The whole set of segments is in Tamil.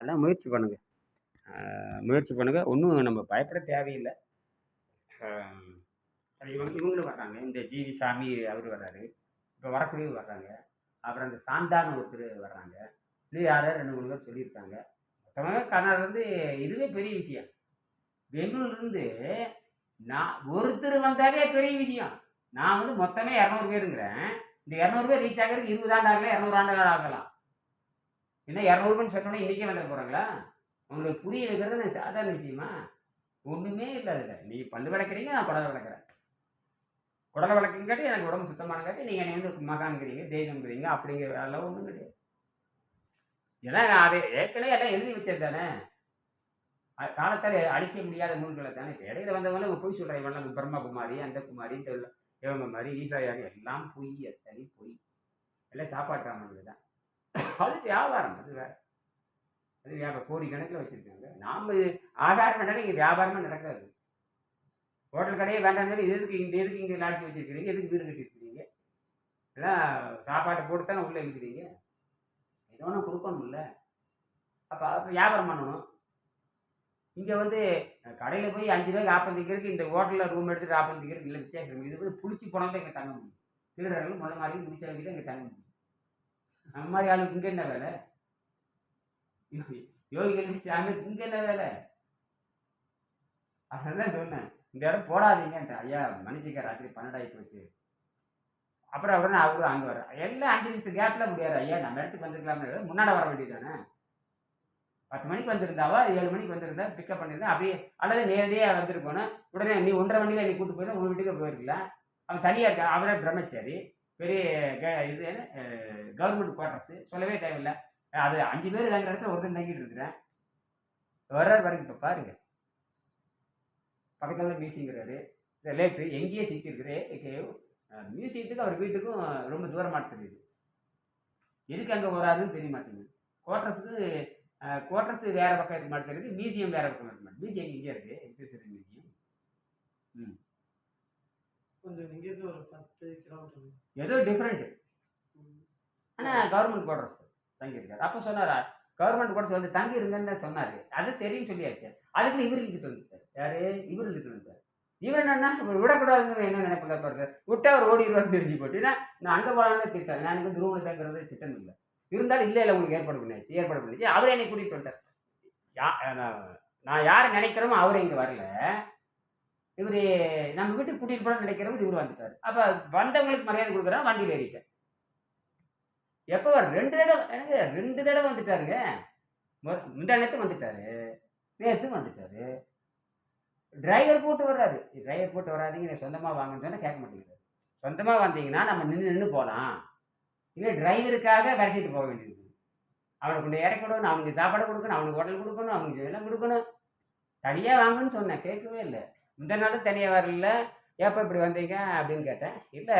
எல்லாம் முயற்சி பண்ணுங்க. முயற்சி பண்ணுங்க. ஒன்றும் நம்ம பயப்பட தேவையில்லை இவங்க இவங்களும் வர்றாங்க. இந்த ஜி.வி. சாமி அவர் வர்றாரு. இப்போ வரக்கூடியவங்க வர்றாங்க. அப்புறம் அந்த சாந்தான ஒருத்தர் வர்றாங்க. இன்னும் யாரோ 2, 3 பேர் சொல்லியிருக்காங்க. மொத்தமாவே கர்நாடகாலருந்து இதுவே பெரிய விஷயம். பெங்களூர்லேருந்து நான் ஒருத்தர் வந்தாலே பெரிய விஷயம். நான் வந்து மொத்தமே 200 பேருங்கிறேன். இந்த 200 பேர் ரீச் ஆகிறதுக்கு இருபது ஆண்டு ஆகலாம், 200 ஆண்டுகள் ஆகலாம். என்ன 200 பேர்ன்னு சொன்னோனே வந்துட போகிறாங்களா உங்களுக்கு புரிய வைக்கிறது நான் சாதாரண விஷயமா? ஒன்றுமே இல்லை அதுல. நீங்க பல்லு விளக்குறீங்க, நான் குடலை விளக்குறேன். குடல விளக்குங்காட்டி எனக்கு உடம்பு சுத்தமானங்காட்டி நீங்கள் என்னை வந்து மகான்ங்கிறீங்க, தெய்வங்கிறீங்க அப்படிங்கிற வேலைலாம் ஒன்றும் கிடையாது. ஏன்னா நான் அதை ஏற்கனவே எல்லாம் எழுதி வச்சது தானே. காலத்தால் அழிக்க முடியாத நூல்களை தானே. இப்போ இடையில வந்தவங்கலாம் பொய் சொல்றாங்க. இவன்லாம் பிரம்மகுமாரி, அந்த குமாரி, இந்த இவங்க மாதிரி ஈசாயாக எல்லாம் பொய். எத்தனை பொய். எல்லாம் சாப்பாட்டு ராமனுங்க தான். அது வியாபாரம். அது வேறு அது வியாபாரம். கோடிக்கணக்குல வச்சிருக்காங்க. நாம் ஆதாரம் வேண்டாம்னா இங்கே வியாபாரமாக நடக்காது. ஹோட்டல் கடையே வேண்டாம் இது எதுக்கு இந்த எதுக்கு இங்கே லாட்ஜ் வச்சுருக்கிறீங்க எதுக்கு வீடு கட்டியிருக்கிறீங்க? எல்லாம் சாப்பாடு போட்டு தானே உள்ளே இருக்கிறீங்க. ஏதோ ஒன்று கொடுக்கணும்ல அப்போ அப்போ வியாபாரம் பண்ணணும். இங்கே வந்து கடையில் போய் அஞ்சு ரூபாய் ஆப்பம் திங்கிறதுக்கு இந்த ஹோட்டலில் ரூம் எடுத்துகிட்டு ஆப்பம் திங்கிறதுக்கு இல்லை வித்தியாசம் இது வந்து புளிச்சு போனால் தான் இங்கே தங்க முடியும். திருடர்கள் முதல் மாரி முடிச்சவங்க தான் இங்கே தங்க முடியும். நம்ம மாதிரி ஆளுக்கு இங்கே என்ன வேலை? யோகி சாமிக்கு சாமி என்ன வேலை? அதனால சொன்னேன். இந்த இடம் போடாதீங்கன்ற ஐயா மன்னிச்சுக்க ராத்திரி 12 அப்புறம் போச்சு. அப்புறம் உடனே அவரும் அங்கே வர எல்லாம் அஞ்சு நிமிஷத்து கேப்பில் முடியாது. ஐயா நம்ம இடத்துக்கு வந்திருக்கலாம்னு முன்னாடி வர வேண்டியது தானே. 10 மணிக்கு வந்திருந்தாவா, ஏழு மணிக்கு வந்திருந்தா பிக்கப் பண்ணியிருந்தா அப்படியே அல்லது நேரடியாக வந்திருக்கணும். உடனே நீ 1 1/2 நீ கூட்டு போயிருந்தா உங்கள் வீட்டுக்கு போயிருக்கலாம். அவன் தனியாக இருக்கான். அவரே பிரம்மச்சாரி. பெரிய இது என்ன கவர்மெண்ட் குவார்டர்ஸ் சொல்லவே தேவையில்லை அது அஞ்சு பேர் தங்குற இடத்துல ஒருத்தன் தங்கிட்டு இருக்கிறேன். வர்றாரு பாருங்க இப்போ பாருங்க. பக்கத்தில் மியூசிங்கிறாரு இந்த லேட்டு எங்கேயே சிக்கியிருக்குது. மியூசியத்துக்கு அவர் வீட்டுக்கும் ரொம்ப தூரமாக தெரியுது. எதுக்கு அங்கே வராதுன்னு தெரிய மாட்டேங்குது. குவார்டர்ஸுக்கு குவார்டர்ஸ் வேறு பக்கம் இருக்க மாட்டேங்குது தெரியுது. மியூசியம் வேறு பக்கம் இருக்க மாட்டேங்குது. மியூசியம் இங்கே இருக்குது எக்ஸிபிஷன் மியூசியம். ம். கொஞ்சம் இங்கேருந்து ஒரு 10 கிலோமீட்டர். ஏதோ டிஃபரெண்ட். ம். ஆனா கவர்மெண்ட் குவார்டர்ஸ் தங்கியிருக்காரு. அப்ப சொன்னாரா, கவர்மெண்ட் குவார்டர்ஸ் வந்து தங்கி இருங்கன்னு தான் சொன்னாரு. அது சரின்னு சொல்லியாச்சு. அதுக்குள்ள இவரு இழுத்துட்டு வந்துட்டாரு. யாரு? இவரு இழுத்துட்டு வந்துட்டாரு. இவன் என்னன்னா விடக்கூடாதுங்கிற என்ன நினைப்புல பாருங்க. விட்டா அவர் ஓடிருவாருன்னு தெரிஞ்சு போட்டு. நான் அங்க போலான்னு திட்டம். நான் வந்து ரூம்ல தங்குறது திட்டம் இல்ல. இருந்தாலும் இல்ல இல்ல உங்களுக்கு ஏற்பாடு பண்ணியாச்சு. ஏற்பாடு பண்ணியாச்சு. அவரே என்னை கூட்டிட்டு வந்துட்டாரு. யா நான் யார நினைக்கிறோமோ அவரு இங்க வரல. இவரு நம்ம வீட்டுக்கு கூட்டிகிட்டு போலாம்னு நினைக்கிறவரு இவர் வந்துட்டார் அப்போ வந்தவங்களுக்கு மரியாதை கொடுக்குறா வண்டியில் ஏறிட்டேன். எப்போ வர 2 தடவ என்னங்க 2 தடவ வந்துட்டாருங்க. மொ முந்தா நேத்து வந்துட்டாரு. நேத்து வந்துட்டாரு. டிரைவர் போட்டு வர்றாரு. டிரைவர் போட்டு வராதீங்க. நீங்கள் சொந்தமாக வாங்கன்னு சொன்னால் கேட்க மாட்டேங்கிறாரு. சொந்தமாக வந்தீங்கன்னா நம்ம நின்று நின்று போகலாம் இல்லை டிரைவருக்காக விரட்டிட்டு போக வேண்டியது. அவன கொண்டு இறக்கணும் விடணும். அவனுக்கு சாப்பாடு கொடுக்கணும் அவனுக்கு ஹோட்டல் கொடுக்கணும் அவனுக்கு இதெல்லாம் கொடுக்கணும் தனியாக வாங்கன்னு சொன்னேன். கேட்கவே இல்லை இந்த நாளும் தனியாக வரல. ஏப்பா இப்படி வந்தீங்க? அப்படின்னு கேட்டேன். இல்லை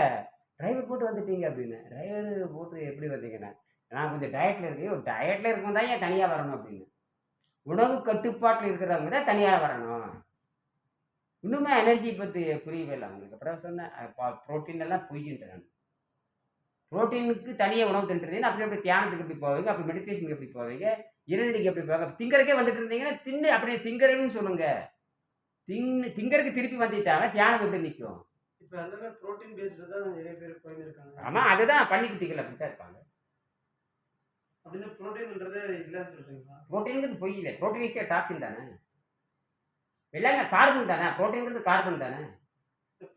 டிரைவர் போட்டு வந்துட்டீங்க அப்படின்னு. டிரைவர் போட்டு எப்படி வந்தீங்கன்னா, நான் கொஞ்சம் டயட்டில் இருக்கேன். டயட்டில் இருக்கும் தான் ஏன் தனியாக வரணும் அப்படின்னு. உணவு கட்டுப்பாட்டில் இருக்கிறவங்க தான் தனியாக வரணும். இன்னுமே எனர்ஜி பற்றி புரியவே இல்லை அவங்களுக்கு. அப்புறம் சொன்னேன். அ ப எல்லாம் பொய்யின்ட்டேன் நானு. புரோட்டீனுக்கு தனியாக உணவு தின்றுறீங்கன்னா, அப்படி அப்படி தியானத்துக்கு எப்படி போவீங்க? அப்படி மெடிடேஷனுக்கு எப்படி போவீங்க? இறைவனுக்கு எப்படி போவாங்க திங்கறதுக்கே வந்துட்டு இருந்தீங்கன்னா, தின்னு அப்படியே திங்கருன்னு சொல்லுங்கள் தின்னு திங்கறதுக்கு திருப்பி வந்துட்டாங்க. தியானம் எப்படி நிக்கும்? இப்ப எல்லாமே புரோட்டீன் பேஸ்டு தான் நிறைய பேர் போயின்னு இருக்காங்க. ஆமா, அதுதான் பன்னிக்குட்டிகள் அப்படித்தான் இருப்பாங்க. அப்படின்னா புரோட்டீன்ன்றதே இல்லன்னு சொல்றீங்களா? புரோட்டீன்ங்கிறது பொய் இல்ல. புரோட்டீன் எ டாக்ஸின் தானே. எல்லாமே கார்பன் தானே. புரோட்டீன்ங்கிறது கார்பன் தானே.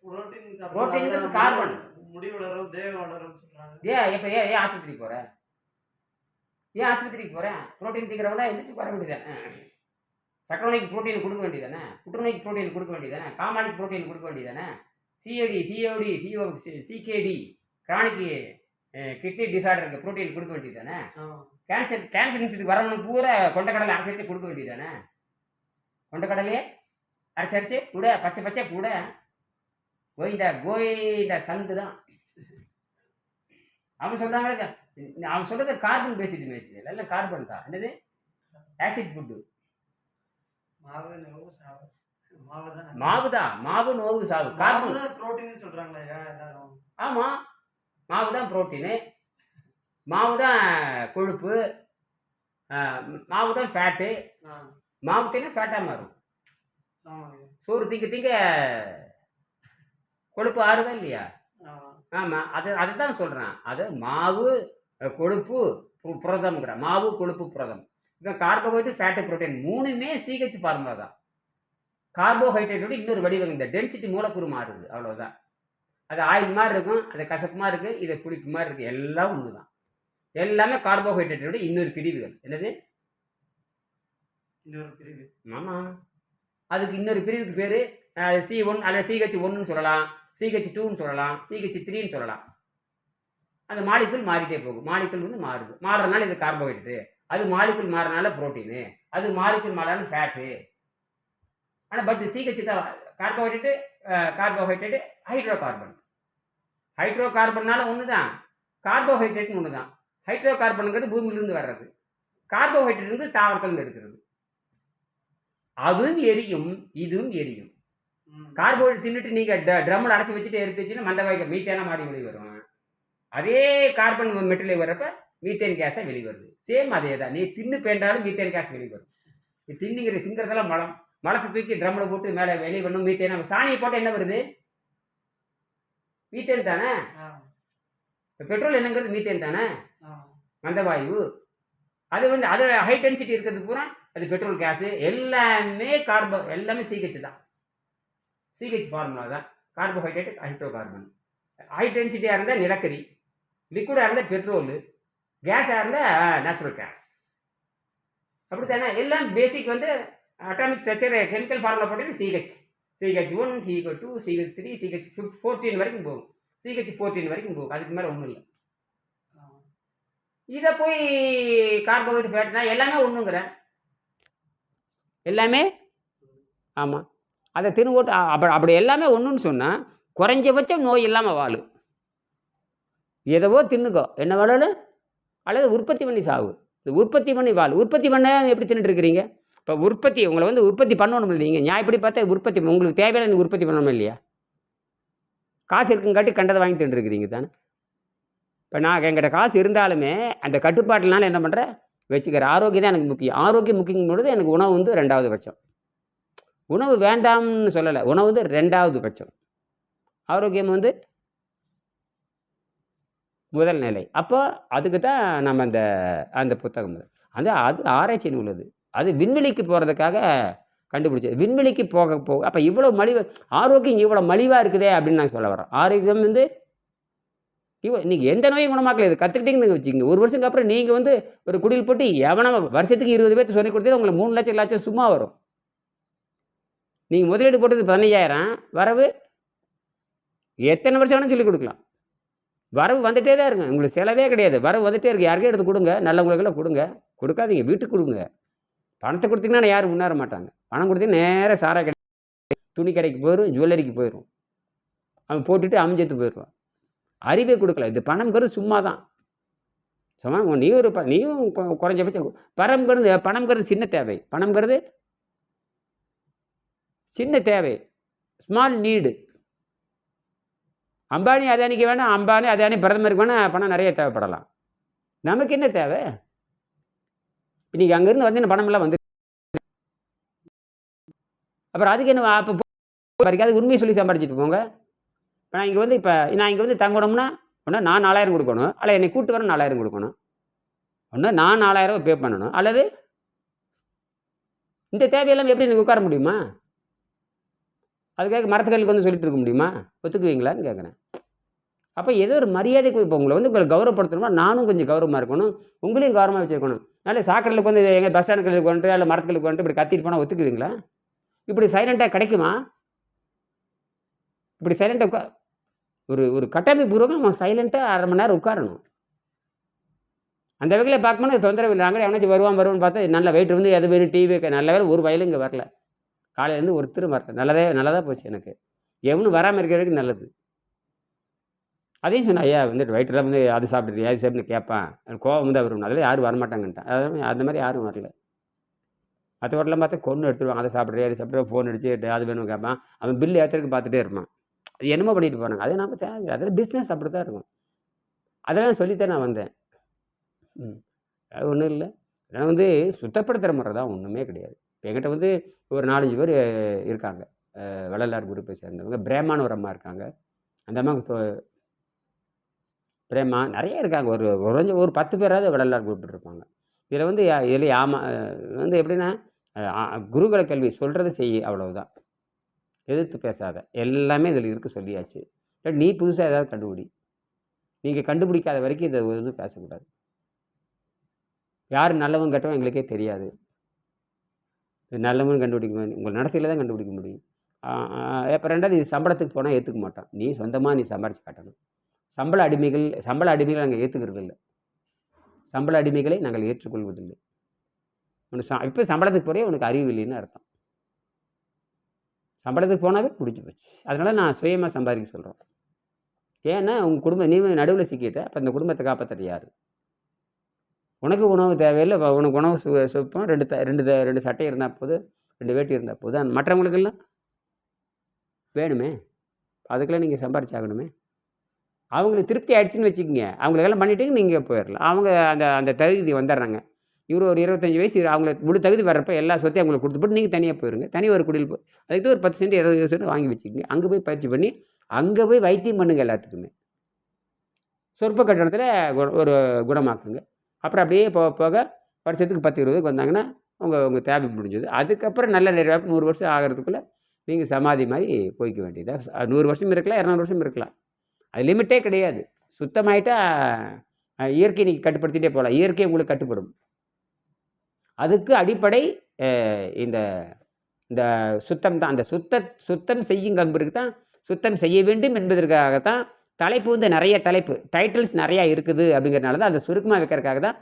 புரோட்டீன் புரோட்டீன்ங்கிறது சாப்பிட்டா கார்பன். முடி வளரும், தேகம் வளரும்னு சொல்றாங்க. ஏன் எப்ப ஏன் ஏன் ஆஸ்பத்திரிக்கு போற? ஏன் ஆஸ்பத்திரிக்கு போற? புரோட்டீன் திங்கிறவன்லாம் எந்திரிச்சு வர வேண்டியதுதானே. சர்க்கரை நோய்க்கு புரோட்டீன் குடுக்க வேண்டியதுதானே. புற்றுநோய்க்கு புரோட்டீன் குடுக்க வேண்டியதுதானே. காமாலைக்கு புரோட்டீன் குடுக்க வேண்டியதுதானே. COD, COD, CO CKD chronic uh kidney டிஸார்டருக்கு protein குடுக்க வேண்டியதுதானே. ஆமா. கேன்சர் கேன்சர் இன்ஸ்டிடியூட் வரவனுக்கு பூரா கொண்டைக்கடலை அரைச்சு குடுக்க வேண்டியதுதானே. கொண்டைக்கடலையே அரைச்சு அரைச்சு குட. பச்சை பச்சையா குட. கோயிந்தா கோயிந்தா சங்கு தான். அவன் சொல்றாங்க அவன் சொல்றது கார்பன் பேஸ்டு மெட்டீரியல். எல்லாம் கார்பன் தான். என்னது? Acid food. மாவு, தான். மாவு தான். நோவு, சாவு. கார்பன் தான் புரோட்டீன்னு சொல்றாங்களே எல்லாரும். ஆமா. மாவு தான் புரோட்டீனு. மாவு தான் கொழுப்பு. மாவு தான் ஃபேட்டு மாவு தின்னா ஃபேட்டாக மாறும் சோறு திங்க திங்க கொழுப்பு ஆறுதா இல்லையா ஆமா ஆமாம் அது அதுதான் சொல்கிறேன் அது மாவு கொழுப்பு புரதம்ங்கிற மாவு கொழுப்பு புரதம் இப்போ கார்போஹைட்ரேட் ஃபேட்டு புரோட்டீன் மூணுமே சிஹெச் ஃபார்முலா தான். கார்போஹைட்ரேட்டோட இன்னொரு வடிவம் இந்த டென்சிட்டி மூலக்கூறு மாறுது அவ்வளோதான் அது ஆயில் மாதிரி இருக்கும் அது கசப்பு மாதிரி இருக்குது இது புளிப்பு மாதிரி இருக்குது எல்லாம் ஒன்று தான் எல்லாமே கார்போஹைட்ரேட்டோட இன்னொரு பிரிவுகள். என்னது? இன்னொரு பிரிவு. ஆமாம் அதுக்கு இன்னொரு பிரிவுக்கு பேர் சி ஒன் அல்லது சிஹெச் ஒன்றுன்னு சொல்லலாம் சிஹெச் டூன்னு சொல்லலாம் சிஹெச் த்ரீன்னு சொல்லலாம். அந்த மாலிக்குள் மாறிட்டே போகும். மாலிக்குள் வந்து மாறுது. மாறுறதுனால இது கார்போஹைட்ரேட்டு அது மாலிக்குள் மாறினால புரோட்டீனு அது மாலிக்குள் மாறினால ஃபேட்டு ஆனால் பட் தான் carbohydrate carbohydrate hydrocarbon hydro கார்பன்னால ஒன்று தான் கார்போஹைட்ரேட்னு ஒன்று தான் ஹைட்ரோ கார்பனுங்கிறது பூமியிலிருந்து வர்றது. கார்போஹைட்ரேட் தாவரத்திலிருந்து எடுக்கிறது. அதுவும் எரியும் இதுவும் எரியும். கார்போஹைட்ரேட் தின்னுட்டு நீங்கள் ட்ரம்மில் அடைச்சி வச்சுட்டு எடுத்து வச்சுன்னா மந்தவாய்க்கு மீத்தேனா மாறி வெளியே வரும். அதே கார்பன் மெட்டீரியல் வர்றப்ப மீத்தேன் கேஸாக வெளியே வருது சேம் அதே தான் நீ தின்னு பேண்டாலும் மீத்தேன் கேஸ் வெளியே வரும் நீ தின்னுங்கிற திங்கிறதெல்லாம் மலம். மலத்தை தூக்கி ட்ரம்மில் போட்டு மேலே வெளியே பண்ணும் மீத்தேன் நம்ம சாணியை போட்டால் என்ன வருது? மீத்தேன் தானே? பெட்ரோல் என்னங்கிறது மீத்தேன் தானே? மந்தவாயு அது வந்து அது ஹை டென்சிட்டி இருக்கிறது பூரா அது பெட்ரோல் கேஸு எல்லாமே கார்போ எல்லாமே சிஹெச் தான். சிஹெச் ஃபார்முலா தான். கார்போஹைட்ரேட் ஹைட்ரோ கார்பன் ஹை டென்சிட்டியாக இருந்தால் நிலக்கரி. லிக்விடாக இருந்தால் பெட்ரோலு கேஸாக இருந்தால் நேச்சுரல் கேஸ் அப்படி தானே எல்லாம் பேசிக் வந்து அட்டாமிக் ஸ்ட்ரக்சர் கெமிக்கல் ஃபார்முலா போட்டு CH CH one CH two CH three CH fourteen வரைக்கும் போகும். சிஹெச் ஃபோர்டீன் வரைக்கும் போகும். அதுக்கு மேலே ஒன்றும் இல்லை. இதை போய் கார்போஹைட்ரேட் ஃபேட்னா எல்லாமே ஒன்றுங்கிறேன் எல்லாமே? ஆமாம் அதை திருவோட்டு அப்படி அப்படி எல்லாமே ஒன்றுன்னு சொன்னால் குறைஞ்சபட்சம் நோய் இல்லாமல் வாழும். எதவோ தின்னுக்கோ. என்ன வேணாலும் அல்லது உற்பத்தி பண்ணி சாவு. இந்த உற்பத்தி பண்ணி வாழ் உற்பத்தி பண்ண எப்படி தின்னுட்டு இருக்கிறீங்க இப்போ உற்பத்தி உங்களை வந்து உற்பத்தி பண்ணணும் இல்லைங்க. நியாயப்படி பார்த்தா உற்பத்தி உங்களுக்கு தேவையான உற்பத்தி பண்ணணும் இல்லையா? காசு இருக்குங்காட்டி கண்டதை வாங்கி தின்னுருக்கிறீங்க தானே. இப்போ நான் எங்கிட்ட காசு இருந்தாலுமே அந்த கட்டுப்பாட்டினால என்ன பண்ணுறேன் வச்சுக்கிற ஆரோக்கியம் தான் எனக்கு முக்கியம். ஆரோக்கியம் முக்கியம் பொழுது எனக்கு உணவு வந்து ரெண்டாவது பட்சம். உணவு வேண்டாம்னு சொல்லலை. உணவு வந்து ரெண்டாவது பட்சம். ஆரோக்கியம் வந்து முதல் நிலை. அப்போ அதுக்கு தான் நம்ம அந்த அந்த புத்தகம் அந்த அது ஆராய்ச்சி நூல் அது அது விண்வெளிக்கு போகிறதுக்காக கண்டுபிடிச்சது. விண்வெளிக்கு போக போக அப்போ இவ்வளோ மலிவு ஆரோக்கியம் இவ்வளோ மலிவாக இருக்குதே அப்படின்னு நான் சொல்ல வரேன் ஆரோக்கியம் வந்து இவ்வளோ நீங்கள் எந்த நோயும் குணமாக்கல இது கற்றுக்கிட்டீங்கன்னு வச்சுக்கோங்க. ஒரு வருஷத்துக்கு அப்புறம் நீங்கள் வந்து ஒரு குடியில் போட்டு எவனை வருஷத்துக்கு இருபது பேர்த்து சொல்லி கொடுத்தா உங்களுக்கு மூணு லட்சம் லட்சம் சும்மா வரும். நீங்கள் முதலீடு போட்டது பதினஞ்சாயிரம் வரவு எத்தனை வருஷம் வேணாலும் சொல்லிக் கொடுக்கலாம். வரவு வந்துட்டே தான் இருங்க உங்களுக்கு செலவே கிடையாது. வரவு வந்துட்டே இருக்கு. யாருக்கே எடுத்து கொடுங்க. நல்லவங்களுக்கெல்லாம் கொடுங்க. கொடுக்காதீங்க. வீட்டுக்கு கொடுங்க. பணத்தை கொடுத்தீங்கன்னா யாரும் முன்னேற மாட்டாங்க. பணம் கொடுத்தீங்கன்னா நேராக சாரா கடை துணி கடைக்கு போயிடும் ஜுவல்லரிக்கு போயிடும் அவன் போட்டுட்டு அமைஞ்சத்து போயிடுவான். அறிவே கொடுக்கல. இது பணம்ங்கிறது சும்மா தான் சும்மா உன் நீ ஒரு ப நீயும் குறைஞ்சபட்சம் பணம்ங்கிறது பணம்ங்கிறது சின்ன தேவை. பணம்ங்கிறது சின்ன தேவை. ஸ்மால் நீடு அம்பானி அதானிக்கு வேணால் அம்பானி அதானி பிரதமருக்கு வேணால் பணம் நிறைய தேவைப்படலாம். நமக்கு என்ன தேவை? இன்றைக்கி அங்கேருந்து வந்து இந்த பணமெல்லாம் வந்து அப்புறம் அதுக்கு என்ன அப்போ வரைக்கும் உண்மையை சொல்லி சம்பாதிச்சிட்டு போங்க. இப்போ நான் இங்கே வந்து இப்போ நான் இங்கே வந்து தங்கணும்னா ஒன்று நான் நாலாயிரம் கொடுக்கணும். அல்ல என்னை கூட்டு வர நாலாயிரம் கொடுக்கணும். ஒன்று நான் நாலாயிரம் பே பண்ணணும். அல்லது இந்த தேவையெல்லாம் எப்படி எனக்கு உட்கார முடியுமா? அதுக்காக மரத்துக்களுக்கு வந்து சொல்லிட்டு இருக்க முடியுமா? ஒத்துக்குவீங்களான்னு கேட்குறேன் அப்போ ஏதோ ஒரு மரியாதைக்கு இப்போ உங்களை வந்து உங்களை கௌரவப்படுத்தணுமா? நானும் கொஞ்சம் கௌரவமாக இருக்கணும். உங்களையும் கௌரவமாக வச்சுருக்கணும். நல்ல சாக்கடையில் வந்து எங்கள் பஸ் ஸ்டாண்டுக்கு வந்துட்டு இல்லை மரத்துக்களுக்கு வந்துட்டு இப்படி கத்திட்டு போனால் ஒத்துக்குவீங்களா? இப்படி சைலண்ட்டாக கிடைக்குமா? இப்படி சைலண்ட்டாக உட்கா ஒரு ஒரு கட்டமைப்பு பூர்வமாக நம்ம சைலண்ட்டாக அரை மணி நேரம் உட்காரணும். அந்த வகையில் பார்க்கும்போது தொந்தரவு இல்லை நாங்களே எவனாச்சும் வருவான் வருவான்னு பார்த்தா நல்ல வெயிட் வந்து எது வேணும் டிவி நல்ல வேலை ஒரு வயலும் இங்கே வரல. காலையிலேருந்து ஒருத்தர் மறக்க நல்லதே நல்லதாக போச்சு எனக்கு. எவனும் வராமல் இருக்கிற நல்லது. அதையும் சொன்னேன் ஐயா வந்துட்டு வயிற்றுல வந்து அது சாப்பிட்றியா அது சாப்பிட்டு கேட்பேன். கோபம் கோவம் வந்து அவர் அதில் யாரும் வரமாட்டாங்கன்ட்டான். அதாவது அந்த மாதிரி யாரும் வரல. மற்ற ஹோட்டலில் பார்த்தா கொன்று எடுத்துருவாங்க. அதை சாப்பிட்றியா அது சாப்பிட்ற ஃபோன் அடிச்சு அது வேணும் கேட்பான். அவன் பில்லு ஏற்றுறதுக்கு பார்த்துட்டே இருப்பான். அது என்னமோ பண்ணிட்டு போனாங்க அதே நம்ம தேவை அதில் பிஸ்னஸ் அப்படி தான் இருக்கும். அதெல்லாம் சொல்லித்தான் நான் வந்தேன். ம். அது ஒன்றும் இல்லை. அதனால் வந்து சுத்தப்படுத்துகிற முறை தான் ஒன்றுமே கிடையாது. இப்போ என்கிட்ட வந்து ஒரு நாலஞ்சு பேர் இருக்காங்க. வள்ளலார் குரூப்பை சேர்ந்தவங்க. பிரேமான்னு ஒரு அம்மா இருக்காங்க. அந்த அம்மா பிரேமா நிறைய இருக்காங்க. ஒரு குறைஞ்ச ஒரு பத்து பேராவது வள்ளலார் குரூப் இருப்பாங்க. இதில் வந்து யா- இதில் ஆமா வந்து எப்படின்னா அஹ் குருகுல கல்வி சொல்கிறது செய் அவ்வளவுதான். எதிர்த்து பேசாத. எல்லாமே இதில் இருக்க சொல்லியாச்சு. இல்லை நீ புதுசாக ஏதாவது கண்டுபிடி. நீங்கள் கண்டுபிடிக்காத வரைக்கும் இதை எதுவும் பேசக்கூடாது. யார் நல்லவன் கெட்டவன் எங்களுக்கே தெரியாது. நல்லவன் கண்டுபிடிக்க முடியும். உங்கள் நடத்தையில் தான் கண்டுபிடிக்க முடியும். இப்போ ரெண்டாவது இது சம்பளத்துக்கு போனால் ஏற்றுக்க மாட்டான். நீ சொந்தமாக நீ சம்பாரிச்சு காட்டணும். சம்பள அடிமைகள் சம்பள அடிமைகளை நாங்கள் ஏற்றுக்கிறது இல்லை. சம்பள அடிமைகளை நாங்கள் ஏற்றுக்கொள்வதில்லை. உனக்கு ச இப்போ சம்பளத்துக்கு போகிறே உனக்கு அறிவு இல்லைன்னு அர்த்தம். சம்பளத்துக்கு போனாவே முடிஞ்சு போச்சு. அதனால் நான் சுயமாக சம்பாதிக்க சொல்கிறோம் ஏன்னா உங்கள் குடும்பம் நீ நடுவில் சிக்கிட்ட அப்போ இந்த குடும்பத்தை காப்பாற்றுறது யார்? உனக்கு உணவு தேவையில்லை உனக்கு உணவு சு சுப்பம் ரெண்டு த ரெண்டு த ரெண்டு சட்டை இருந்தால் போதும் ரெண்டு வேட்டி இருந்தால் போதும் மற்றவங்களுக்கெல்லாம் வேணுமே. அதுக்கெல்லாம் நீங்கள் சம்பாரிச்சாகணுமே. அவங்களுக்கு திருப்தி ஆயிடுச்சுன்னு வச்சுக்கோங்க. அவங்களுக்கெல்லாம் பண்ணிவிட்டு நீங்கள் போயிடலாம். அவங்க அந்த அந்த தகுதி வந்துடுறாங்க. இவர் ஒரு இருபத்தஞ்சி வயசு அவங்களுக்கு முழு தகுதி வர்றப்ப எல்லா சொத்தையும் அவங்களுக்கு கொடுத்துட்டு நீங்கள் தனியாக போயிருங்க. தனி ஒரு குடியில் போய் அதுக்கு ஒரு பத்து சென்ட் இருபது சென்ட் வாங்கி வச்சுக்கோங்க. அங்கே போய் பயிற்சி பண்ணி அங்கே போய் வைத்தியம் பண்ணுங்க எல்லாத்துக்குமே. சொற்ப கட்டணத்தில் கு- ஒரு குணமாக்குங்க. அப்புறம் அப்படியே போக போக வருஷத்துக்கு பத்து இருபதுக்கு வந்தாங்கன்னா உங்கள் உங்கள் தேவை முடிஞ்சது. அதுக்கப்புறம் நல்ல நிறைவாக நூறு வருஷம் ஆகிறதுக்குள்ளே நீங்கள் சமாதி மாதிரி போய்க்க வேண்டியதாக நூறு வருஷம் இருக்கலாம் இரநூறு வருஷம் இருக்கலாம். அது லிமிட்டே கிடையாது. சுத்தமாயிட்டா இயற்கை நீங்கள் கட்டுப்படுத்திட்டே போகலாம். இயற்கை உங்களுக்கு கட்டுப்படும். அதுக்கு அடிப்படை இந்த இந்த சுத்தம் தான். அந்த சுத்த சுத்தம் செய்யும் கம்பருக்கு தான் சுத்தம் செய்ய வேண்டும் என்பதற்காகத்தான் தலைப்பு வந்து நிறைய தலைப்பு. டைட்டில்ஸ் நிறையா இருக்குது அப்படிங்கிறனால தான் அதை சுருக்கமாக வைக்கிறதுக்காக தான்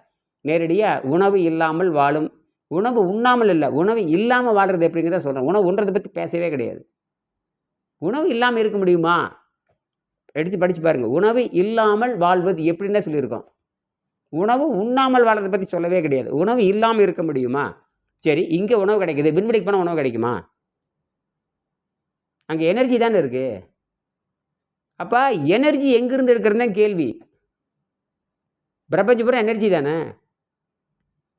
நேரடியாக உணவு இல்லாமல் வாழும். உணவு உண்ணாமல் இல்லை உணவு இல்லாமல் வாழ்கிறது எப்படிங்கிறத சொல்கிறேன் உணவு உண்றதை பற்றி பேசவே கிடையாது. உணவு இல்லாமல் இருக்க முடியுமா? எடுத்து படித்து பாருங்கள் உணவு இல்லாமல் வாழ்வது எப்படின்னு சொல்லியிருக்கோம். உணவு உண்ணாமல் வாழ்றதை பற்றி சொல்லவே கிடையாது. உணவு இல்லாமல் இருக்க முடியுமா? சரி இங்கே உணவு கிடைக்குது. விண்வெளிக்கு போனால் உணவு கிடைக்குமா? அங்கே எனர்ஜி தானே இருக்குது அப்போ எனர்ஜி எங்கேருந்து எடுக்கிறது தான் கேள்வி. பிரபஞ்ச பூரா எனர்ஜி தானே?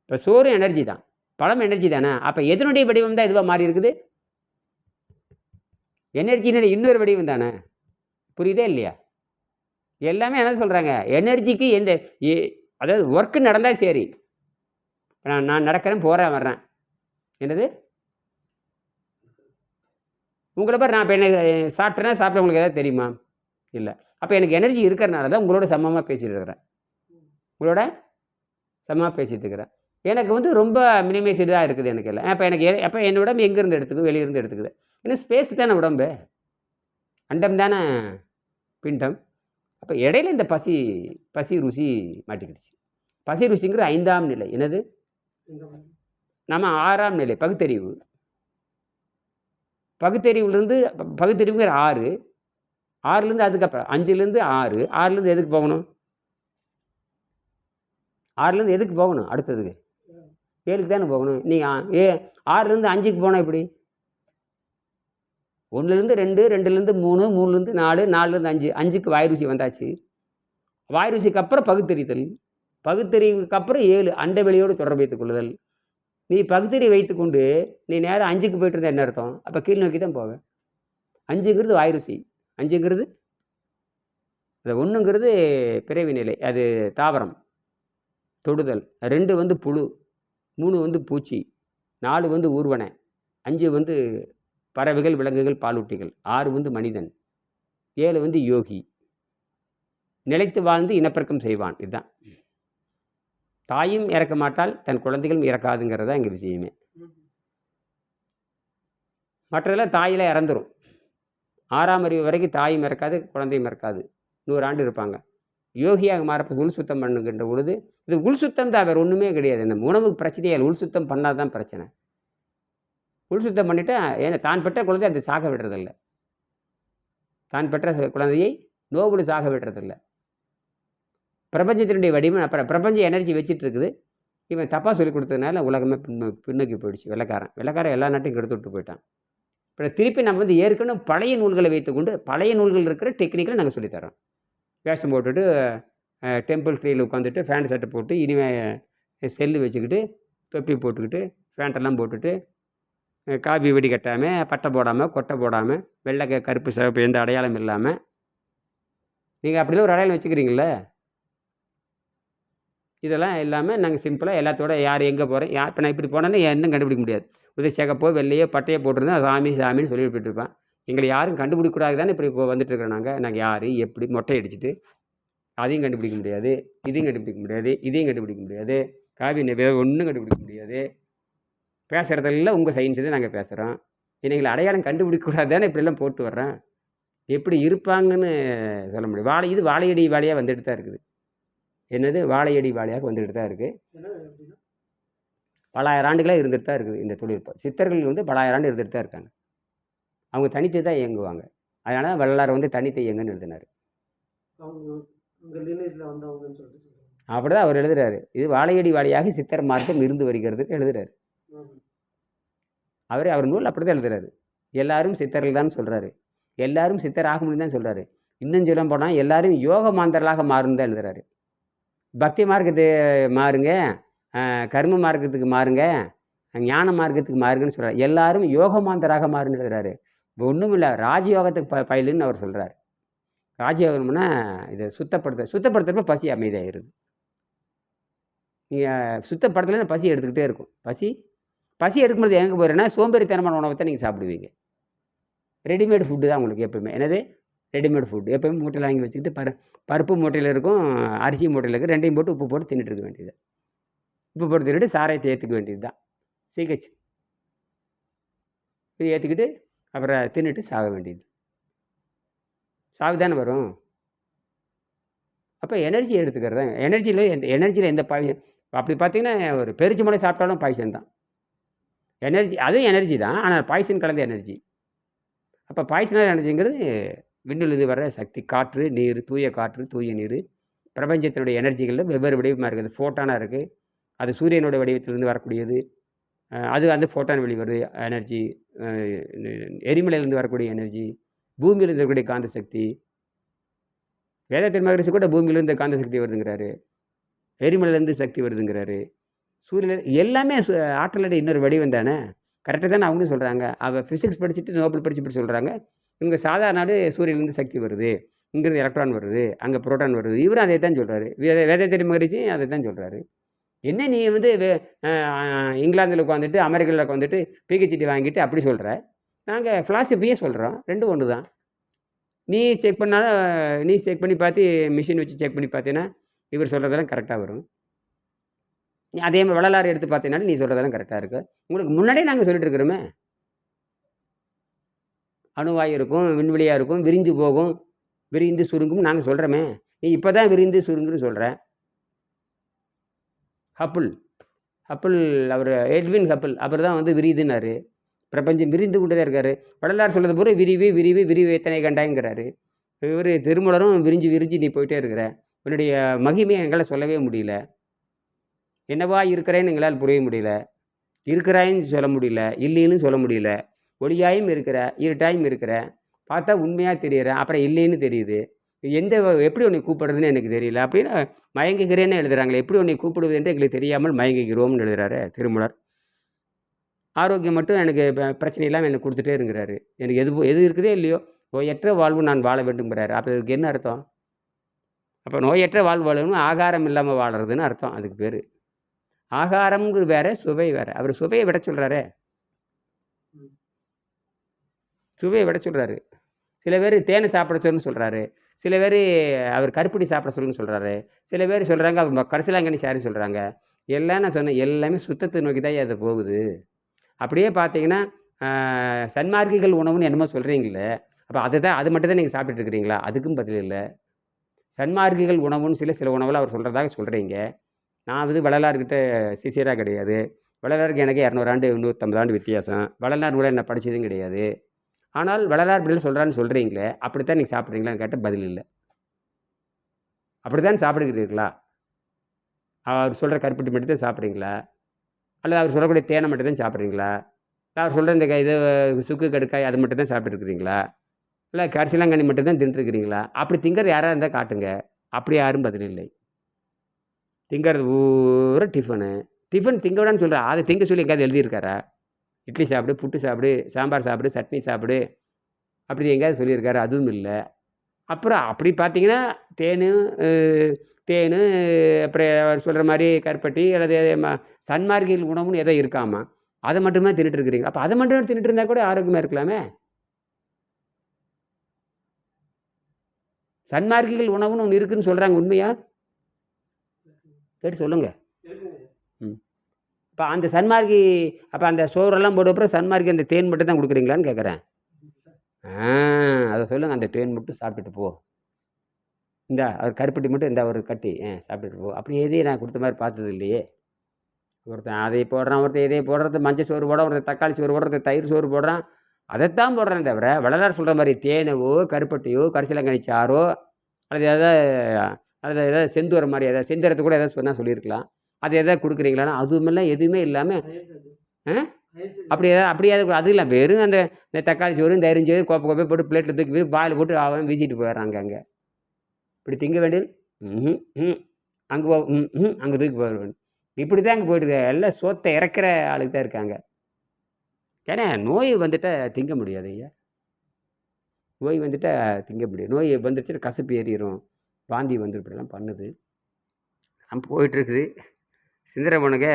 இப்போ சோறு எனர்ஜி தான் பழம் எனர்ஜி தானே? அப்போ எதனுடைய வடிவம் தான் இதுவாக மாறி இருக்குது? எனர்ஜினுடைய இன்னொரு வடிவம் தானே? புரியுதே இல்லையா? எல்லாமே என்ன சொல்கிறாங்க எனர்ஜிக்கு எந்த அதாவது ஒர்க்கு நடந்தால் சரி. நான் நான் நடக்கிறேன் போகிறேன் வர்றேன். என்னது? உங்களை பாரு நான் இப்போ என்ன சாப்பிட்றேன்னா சாப்பிட்ட உங்களுக்கு எதாவது தெரியுமா? இல்லை. அப்போ எனக்கு எனர்ஜி இருக்கிறனால தான் உங்களோட சமமாக பேசிகிட்டு இருக்கிறேன். உங்களோட சமமாக பேசிகிட்டு இருக்கிறேன். எனக்கு வந்து ரொம்ப மினிமைஸ்டாக இருக்குது எனக்கு எல்லாம். அப்போ எனக்கு அப்போ என் உடம்பு எங்கேருந்து எடுத்துக்குது? வெளியிருந்து எடுத்துக்குது. ஏன்னா ஸ்பேஸ் தானே உடம்பு. அண்டம் தானே பிண்டம். அப்போ இடையில இந்த பசி பசி ருசி மாட்டிக்கிடுச்சு. பசி ருசிங்கிறது ஐந்தாம் நிலை. என்னது? நம்ம ஆறாம் நிலை. பகுத்தறிவு. பகுத்தறிவுலேருந்து பகுத்தறிவுங்கிற ஆறு ஆறுலேருந்து அதுக்கப்புறம் அஞ்சுலேருந்து ஆறு. ஆறுலேருந்து எதுக்கு போகணும்? ஆறுலேருந்து எதுக்கு போகணும் அடுத்ததுக்கு? ஏழுக்கு தானே போகணும். நீங்கள் ஏ ஆறுலேருந்து அஞ்சுக்கு போனால் எப்படி? ஒன்றுலேருந்து ரெண்டு ரெண்டுலேருந்து மூணு மூணுலேருந்து நாலு நாலுலேருந்து அஞ்சு. அஞ்சுக்கு வாய் வந்தாச்சு. வாய்ருசிக்கு அப்புறம் பகுத்தறிதல். பகுத்தறிவுக்கு அப்புறம் ஏழு. அண்டவெளியோடு தொடர்பு வைத்துக் கொள்ளுதல் நீ பகுத்தறி வைத்துக்கொண்டு நீ நேரம் அஞ்சுக்கு போயிட்டு இருந்தால் என்ன அர்த்தம்? அப்போ கீழ் நோக்கி தான் போவேன். அஞ்சுங்கிறது வாய் அஞ்சுங்கிறது? அந்த ஒன்றுங்கிறது பிறவி நிலை அது தாவரம். தொடுதல். ரெண்டு வந்து புழு மூணு வந்து பூச்சி நாலு வந்து ஊர்வனை அஞ்சு வந்து பறவைகள் விலங்குகள் பாலூட்டிகள் ஆறு வந்து மனிதன் ஏழு வந்து யோகி. நிலைத்து வாழ்ந்து இனப்பெருக்கம் செய்வான். இதுதான். தாயும் இறக்க மாட்டால் தன் குழந்தைகளும் இறக்காதுங்கிறது தான் விஷயமே. மற்றதெல்லாம் தாயில இறந்துரும். ஆறாம் அறிவு வரைக்கும் தாயும் இறக்காது குழந்தையும் இறக்காது. நூறு ஆண்டு இருப்பாங்க. யோகியாக மாறப்ப உள் சுத்தம் பண்ணுங்கின்ற பொழுது இது உள் சுத்தம் தான் வேறு ஒன்றுமே கிடையாது. நம்ம உணவு பிரச்சனையே இல்லை. உள் சுத்தம் பண்ணால் தான் பிரச்சனை. உள் சுத்தம் பண்ணிவிட்டு ஏன்னா தான் பெற்ற குழந்தை அது சாக விடுறதில்ல. தான் பெற்ற குழந்தையை நோவுடு சாக விடுறதில்ல. பிரபஞ்சத்தினுடைய வடிவம் அப்புறம் பிரபஞ்ச எனர்ஜி வச்சுட்டு இருக்குது. இவன் தப்பாக சொல்லி கொடுத்ததுனால உலகமே பின்னோ பின்னோக்கி போயிடுச்சு. வெள்ளைக்காரன். வெள்ளக்காரன் எல்லா நாட்டையும் கெடுத்து விட்டு போயிட்டான். அப்புறம் திருப்பி நம்ம வந்து ஏற்கனவே பழைய நூல்களை வைத்துக்கொண்டு பழைய நூல்கள் இருக்கிற டெக்னிக்கலை நாங்கள் சொல்லித்தரோம் வேஷம் போட்டுட்டு டெம்பிள் ட்ரீயில் உட்காந்துட்டு ஃபேண்ட் சட்டை போட்டு இனிமே செல்லு வச்சுக்கிட்டு தொப்பி போட்டுக்கிட்டு ஃபேண்டெல்லாம் போட்டுட்டு காவி வெடி கட்டாமல் பட்டை போடாமல் கொட்டை போடாமல் வெள்ளை கருப்பு சிவப்பு எந்த அடையாளம் இல்லாமல் நீங்கள் அப்படிலாம் ஒரு அடையாளம் வச்சுக்கிறீங்களே இதெல்லாம் இல்லாமல் நாங்கள் சிம்பிளாக எல்லாத்தோட யார் எங்கே போகிறேன் யார் இப்போ நான் இப்படி போனேன்னா என்ன கண்டுபிடிக்க முடியாது. உதவி சேகப்போ வெள்ளையோ பட்டையோ போட்டிருந்தேன் சாமி சாமின்னு சொல்லி விட்டுருப்பேன் எங்களை யாரும் கண்டுபிடிக்கக்கூடாது தானே இப்படி இப்போ வந்துட்டுருக்குறோம் நாங்கள் நாங்கள் யார் எப்படி மொட்டை அடிச்சுட்டு அதையும் கண்டுபிடிக்க முடியாது இதையும் கண்டுபிடிக்க முடியாது இதையும் கண்டுபிடிக்க முடியாது காவி நெவே ஒன்றும் கண்டுபிடிக்க முடியாது. பேசுகிறதெல்லாம் உங்கள் சயின்ஸ் தான் நாங்கள் பேசுகிறோம் எங்களை அடையாளம் கண்டுபிடிக்கக்கூடாது தானே இப்படிலாம் போட்டு வர்றேன் எப்படி இருப்பாங்கன்னு சொல்ல முடியும். வாழை இது வாழையடி வாழையாக வந்துட்டு தான் இருக்குது. என்னது? வாழையடி வாழையாக வந்துக்கிட்டு தான் இருக்குது பலாயிரம் ஆண்டுகளாக இருந்துட்டு தான் இருக்குது இந்த தொழில்நுட்பம். சித்தர்கள் வந்து பலாயிரம் ஆண்டு இருந்துட்டு தான் இருக்காங்க. அவங்க தனித்து தான் இயங்குவாங்க. அதனால தான் வள்ளலார் வந்து தனித்து இயங்குன்னு எழுதினார். அப்படி தான் அவர் எழுதுறாரு. இது வாழையடி வாழையாக சித்தர் மார்க்கம் இருந்து வருகிறதுக்கு எழுதுறாரு. அவர் அவர் நூல் அப்படி தான் எழுதுறாரு. எல்லாரும் சித்தர்கள் தான் சொல்கிறாரு எல்லாரும் சித்தர் ஆக முடியும் தான் சொல்கிறாரு இன்னும் சொல்ல போனால் எல்லாரும் யோக மாந்தர்களாக மாறுன்னு தான் எழுதுறாரு. பக்தி மார்க்கத்து மாறுங்க. கர்ம மார்க்கத்துக்கு மாறுங்க. ஞான மார்க்கத்துக்கு மாறுங்கன்னு சொல்கிறார் எல்லாரும் யோக மாந்தராக மாறுன்னு எழுதுறாரு. ஒன்றும் இல்லை ராஜயோகத்துக்கு ப பயிலுன்னு அவர் சொல்கிறார் ராஜயோகம்னா இதை சுத்தப்படுத்த சுத்தப்படுத்துறப்ப பசி அமைதியாகிடுது நீங்கள் சுத்தப்படுத்தலைன்னா பசி எடுத்துக்கிட்டே இருக்கும். பசி பசி எடுக்கும்போது எங்கே போயிடுறேன்னா சோம்பேறித்தனமான உணவை தான் நீங்கள் சாப்பிடுவீங்க. ரெடிமேட் ஃபுட்டு தான் உங்களுக்கு எப்பவுமே என்னது? ரெடிமேட் ஃபுட்டு எப்பவுமே மூட்டையில் வாங்கி வச்சுக்கிட்டு பரு பருப்பு மூட்டையில் இருக்கும் அரிசி மூட்டையில் இருக்கும் ரெண்டையும் போட்டு உப்பு போட்டு தின்னுட்டு இருக்க வேண்டியது. உப்பு பொறுத்த சாராயத்தை ஏற்றுக்க வேண்டியது தான் சீக்கச்சு. இது ஏற்றுக்கிட்டு அப்புறம் தின்னுட்டு சாக வேண்டியது. சாவு தானே வரும். அப்போ எனர்ஜி எடுத்துக்கிறது தான். எனர்ஜியில் எந்த எனர்ஜியில் எந்த பாய் அப்படி பார்த்தீங்கன்னா ஒரு பெருச்சி மலை சாப்பிட்டாலும் பாய்சன் தான். எனர்ஜி அதுவும் எனர்ஜி தான். ஆனால் பாய்சன் கலந்த எனர்ஜி அப்போ பாய்சனல் எனர்ஜிங்கிறது விண்ணிலிருந்து வர சக்தி. காற்று நீர் தூய காற்று தூய நீர். பிரபஞ்சத்தினுடைய எனர்ஜிகளில் வெவ்வேறு வடிவமாக இருக்குது. ஃபோட்டானாக இருக்குது அது சூரியனோட வடிவத்திலிருந்து வரக்கூடியது. அது வந்து ஃபோட்டான் வெளிவருது எனர்ஜி எரிமலையிலேருந்து வரக்கூடிய எனர்ஜி பூமியிலேருந்து வரக்கூடிய காந்த சக்தி. வேதத்தின் மகரிஷி கூட பூமியிலேருந்து காந்த சக்தி வருதுங்கிறாரு. எரிமலையிலேருந்து சக்தி வருதுங்கிறாரு. சூரியன் எல்லாமே சு- ஆற்றலோட இன்னொரு வடிவம் தானே? கரெக்டாக தானே அவங்களும் சொல்கிறாங்க அவள் ஃபிசிக்ஸ் படிச்சுட்டு நோபல் படிச்சு இப்படி சொல்கிறாங்க இவங்க சாதாரண நாடு சூரியன்லேருந்து சக்தி வருது. இங்கேருந்து எலக்ட்ரான் வருது. அங்கே புரோட்டான் வருது. இவரும் அதை தான் சொல்கிறாரு வேத வேதத்தின் மகரிஷி அதை தான் சொல்கிறாரு என்ன நீ வந்து இங்கிலாந்தில் உட்காந்துட்டு அமெரிக்காவில் உட்காந்துட்டு பிஹெச்டி வாங்கிட்டு அப்படி சொல்கிற நாங்கள் ஃபிலாசபியே சொல்கிறோம் ரெண்டும் ஒன்று தான் நீ செக் பண்ணாலும் நீ செக் பண்ணி பார்த்து மிஷின் வச்சு செக் பண்ணி பார்த்தீங்கன்னா இவர் சொல்கிறதெல்லாம் கரெக்டாக வரும். நீ அதே மாதிரி வள்ளலாறு எடுத்து பார்த்தீங்கனாலும் நீ சொல்கிறதெல்லாம் கரெக்டாக இருக்குது உங்களுக்கு முன்னாடியே நாங்கள் சொல்லிட்டு இருக்கிறோமே. அணுவாய் இருக்கும் விண்வெளியாக இருக்கும் விரிந்து போகும் விரிந்து சுருங்கும் நாங்கள் சொல்கிறோமே நீ இப்போ தான் விரிந்து சுருங்குன்னு சொல்கிறேன் ஹப்புள் ஹப்புள் அவர் எட்வின் ஹப்பிள் அவர் தான் வந்து விரிதுனார். பிரபஞ்சம் விரிந்து கொண்டு தான் இருக்காரு. வள்ளலார் சொல்கிறது பூரா விரிவு விரிவு விரிவு எத்தனை கண்டாங்கிறாரு இவர் திருமலரும் விரிஞ்சு விரிஞ்சு நீ போயிட்டே இருக்கிற. உன்னுடைய மகிமையை எங்களால் சொல்லவே முடியல. என்னவா இருக்கிறேன்னு எங்களால் புரிய முடியல. இருக்கிறாயின்னு சொல்ல முடியல. இல்லைன்னு சொல்ல முடியல. ஒளியாயும் இருக்கிற இருட்டாயும் இருக்கிற. பார்த்தா உண்மையாக தெரியற. அப்புறம் இல்லைன்னு தெரியுது. எந்த எப்படி உன்னை கூப்பிடுறதுன்னு எனக்கு தெரியல. அப்படின்னு மயங்குகிறேன்னு எழுதுறாங்களே எப்படி உன்னை கூப்பிடுவது என்று எங்களுக்கு தெரியாமல் மயங்குகிறோம்னு எழுதுறாரு திருமலர். ஆரோக்கியம் மட்டும் எனக்கு பிரச்சனை இல்லாமல் எனக்கு கொடுத்துட்டே இருக்கிறாரு. எனக்கு எது எது இருக்குதோ இல்லையோ நோயற்ற வாழ்வு நான் வாழ வேண்டுங்கிறாரு அப்போ இதுக்கு என்ன அர்த்தம்? அப்போ நோயற்ற வாழ்வு வாழணும் ஆகாரம் இல்லாமல் வாழறதுன்னு அர்த்தம் அதுக்கு பேர். ஆகாரம்ங்கிறது வேற சுவை வேற. அவர் சுவையை விட சொல்கிறாரே. சுவையை விட சொல்கிறாரு சில பேர் தேனை சாப்பிட சொல்லுன்னு சொல்கிறாரு சில பேர் அவர் கருப்பட்டி சாப்பிட சொல்லுன்னு சொல்கிறாரு சில பேர் சொல்கிறாங்க அவர் ம- கரிசலாங்கண்ணி சாருன்னு சொல்கிறாங்க எல்லாம் நான் சொன்னேன் எல்லாமே சுத்தத்தை நோக்கி தான் அது போகுது. அப்படியே பார்த்தீங்கன்னா சன்மார்க்கிகள் உணவுன்னு என்னமோ சொல்கிறீங்களே அப்போ அதை தான் அது மட்டும் தான் நீங்கள் சாப்பிட்டுட்டு இருக்கிறீங்களா? அதுக்கும் பதில் இல்லை. சன்மார்க்கிகள் உணவுன்னு சில சில உணவில் அவர் சொல்கிறதாக சொல்கிறீங்க நான் வந்து வள்ளலார்கிட்ட சிசியராக கிடையாது. வள்ளலாருக்கு எனக்கு இரநூறு ஆண்டு நூற்றம்பது ஆண்டு வித்தியாசம். வள்ளலார் கூட என்ன படித்ததும் கிடையாது. ஆனால் வள்ளலார் பிள்ளை சொல்கிறான்னு சொல்கிறீங்களே அப்படித்தான் நீங்கள் சாப்பிட்றீங்களான்னு கேட்டால் பதில் இல்லை. அப்படித்தான் சாப்பிடுகிறீர்களா? அவர் சொல்கிற கருப்பட்டி மட்டும் தான் சாப்பிட்றீங்களா? அல்லது அவர் சொல்லக்கூடிய தேனை மட்டும் தான் சாப்பிட்றீங்களா? இல்லை அவர் சொல்கிற இந்த க- இது சுக்கு கடுக்காய் அது மட்டும் தான் சாப்பிட்ருக்குறீங்களா இல்லை கரிசலாங்கண்ணி மட்டும் தான் தின்ட்டுருக்கிறீங்களா அப்படி திங்கிறது யாராக இருந்தால் காட்டுங்க. அப்படி யாரும் பதில் இல்லை. திங்கிறது பூரா டிஃபனு. டிஃபன் திங்க விடான்னு சொல்கிறா அதை திங்க சொல்லி எங்கேயாவது எழுதியிருக்காரா? இட்லி சாப்பிடு புட்டு சாப்பிடு சாம்பார் சாப்பிடு சட்னி சாப்பிடு அப்படி எங்கேயாவது சொல்லியிருக்காரு. அதுவும் இல்லை. அப்புறம் அப்படி பார்த்தீங்கன்னா தேன் தேன் அப்புறம் அவர் சொல்கிற மாதிரி கருப்பட்டி அல்லது சன்மார்கில் உணவுன்னு எதோ இருக்காமா? அதை மட்டுமே தின்னுட்டு இருக்கிறீங்க. அப்போ அதை மட்டும் தின்னுட்டு இருந்தால் கூட ஆரோக்கியமாக இருக்கலாமே? சன்மார்க்கிகள் உணவுன்னு ஒன்று இருக்குதுன்னு சொல்கிறாங்க உண்மையா? கேட்டு சொல்லுங்கள் இப்போ அந்த சன்மார்க்கி அப்போ அந்த சோறெல்லாம் போட்ட அப்புறம் சன்மார்க்கி அந்த தேன் மட்டும் தான் கொடுக்குறீங்களான்னு கேட்குறேன் ஆ அதை சொல்லுங்கள் அந்த தேன் மட்டும் சாப்பிட்டுட்டு போ. இந்தா அவர் கருப்பட்டி மட்டும் இந்த ஒரு கட்டி. ஆ சாப்பிட்டுட்டு போ. அப்படி எதையும் நான் கொடுத்த மாதிரி பார்த்தது இல்லையே. ஒருத்தன் அதை போடுறான் ஒருத்தன் இதை போடுறது மஞ்சள் சோறு போடுறான் ஒருத்தன் தக்காளி சோறு போடுறது தயிர் சோறு போடுறான். அதைத்தான் போடுறேன் தவிர வள்ளலார் சொல்கிற மாதிரி தேனவோ கருப்பட்டியோ கரிசலங்கனி சாறோ அல்லது எதாவது அல்லது செந்து செந்தூர மாதிரி எதாவது செந்தூரத்தை கூட எதாவது சொன்னால் சொல்லியிருக்கலாம். அது எதாவது கொடுக்குறீங்களான்னா அதுவுமெல்லாம் எதுவுமே இல்லாமல் ஆ? அப்படி ஏதாவது அப்படி ஏதாவது அது இல்லை வெறும் அந்த இந்த தக்காளி சோறு தயிரும் சோறு கோப்பை கோப்பை போட்டு பிளேட்டில் தூக்கி போய் வாயில் போட்டு அவன் வீசிட்டு போயிடுறாங்க அங்கே. இப்படி திங்க வேண்டியது? ம் ம் அங்கே போ ம் ம் அங்கே தூக்கி போயிடுவேன். இப்படி தான் அங்கே போயிட்டு எல்லாம் சோத்தை இறக்குற ஆளுக்கு தான் இருக்காங்க. ஏன்னா நோய் வந்துட்டால் திங்க முடியாது ஐயா. நோய் வந்துட்டால் திங்க முடியாது. நோய் வந்துருச்சுன்னா கசப்பு ஏறிடும் வாந்தி வந்துடும் இப்படிலாம் பண்ணுது. நம்ம போயிட்டுருக்குது சிந்தனை பண்ணுங்க.